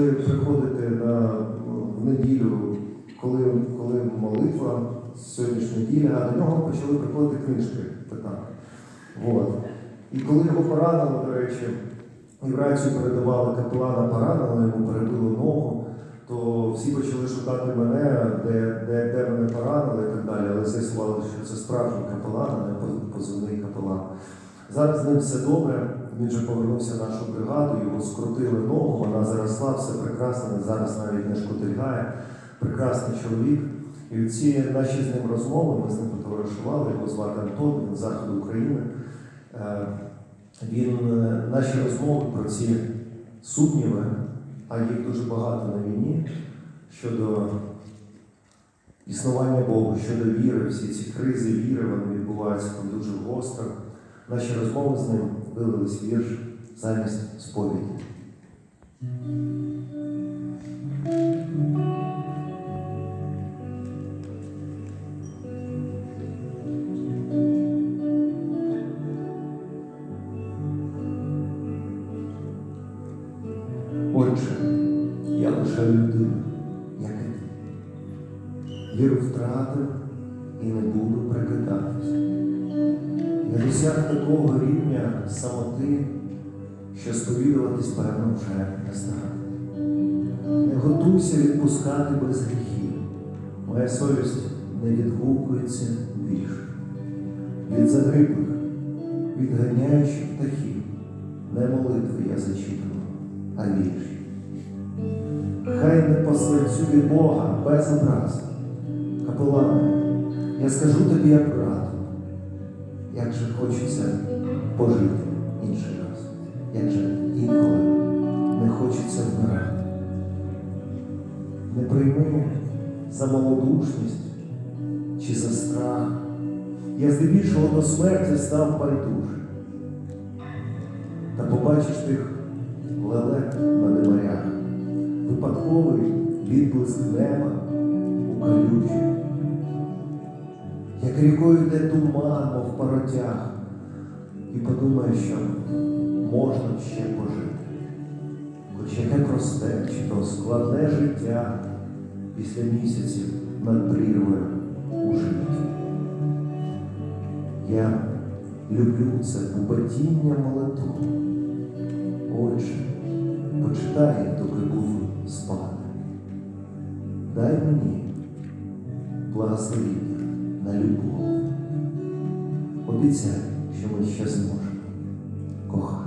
Ви приходите на в неділю, коли, коли молитва сьогоднішня неділя, а до нього почали приходити книжки. От. І коли його поранили, до речі, і в рацію передавали капелана поранили, йому перебило ногу, то всі почали шукати мене, де, де, де мене поранили і так далі. Але з'ясували, що це справжній капелан, а не позивний капелан. Зараз з ним все добре. Він же повернувся в нашу бригаду, його скрутили ногу, вона заросла, все прекрасно, зараз навіть не шкотильгає. Прекрасний чоловік. І ці наші з ним розмови, ми з ним потоваришували, його звати Антон, він з заходу України. Е, Він, е, наші розмови про ці сумніви, а їх дуже багато на війні, щодо існування Бога, щодо віри, всі ці кризи віри, вони відбуваються дуже гостро. Наші розмови з ним вилились вірш замість сповіді. Отже, я лише людина, як і ти. Віру втратив і не буду прикидатись. Я досяг такого рівня самоти, що сповідуватись, певно, вже не знаю. Не готуйся відпускати без гріхів. Моя совість не відгукується більше. Від загиблих, від ганяючих птахів, не молитви я зачитував, а вірші. Хай не посланцю від Бога без образи. Капелане, я скажу тобі як брату, як же хочеться пожити інший раз, як же інколи не хочеться вмирати. Не прийми за малодушність чи за страх. Я здебільшого до смерті став байдужим. Та побачиш тих лелек на димарях, випадковий відблиск неба у калючі, як рікою йде туман, мов паротяг, і подумає, що можна ще пожити, хоч яке просте, чи то складне життя після місяців над прірвою у житті. Я люблю це бубатіння молиту. Отже, почитай, доки буду спати. Дай мені благословіння на любов. Обіцяю, що ми ще зможемо. Кохати.